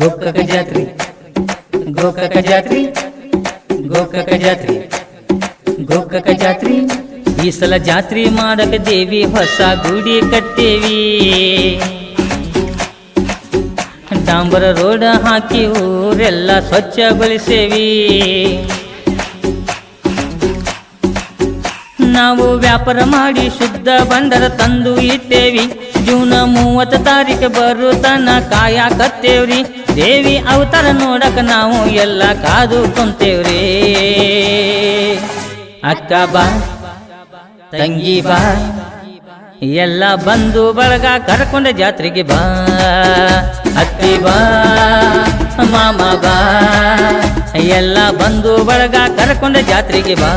ಗೋಕಾಕ ಜಾತ್ರೆ. ಗೋಕಕ ಜಾತ್ರೆ. ಗೋಕಕ ಜಾತ್ರೆ. ಗೋಕಕ ಜಾತ್ರೆ. ಈ ಸಲ ಜಾತ್ರಿ ಮಾಡಕ ದೇವಿ ಹೊಸ ಗುಡಿ ಕಟ್ಟೇವಿ. ಡಾಂಬರ ರೋಡ್ ಹಾಕಿ ಊರೆಲ್ಲ ಸ್ವಚ್ಛಗೊಳಿಸೇವಿ. ನಾವು ವ್ಯಾಪಾರ ಮಾಡಿ ಶುದ್ಧ ಬಂದರ ತಂದು ಇಟ್ಟೇವಿ. ಜೂನ್ ಮೂವತ್ತು ತಾರೀಕ ಬರು ತನ ಕಾಯಕತ್ತೇವ್ರಿ. ದೇವಿ ಅವತಾರ ನೋಡಕ ನಾವು ಎಲ್ಲ ಕಾದು ಕುಂತೇವ್ರಿ. ಅಕ್ಕ ಬಾ, ತಂಗಿ ಬಾ, ಎಲ್ಲ ಬಂದು ಬಳಗ ಕರ್ಕೊಂಡ ಜಾತ್ರೆಗೆ ಬಾ. ಅತ್ತಿ ಬಾ, ಮಾಮ ಬಾ, ಎಲ್ಲ ಬಂದು ಬಳಗ ಕರ್ಕೊಂಡ ಜಾತ್ರೆಗೆ ಬಾ.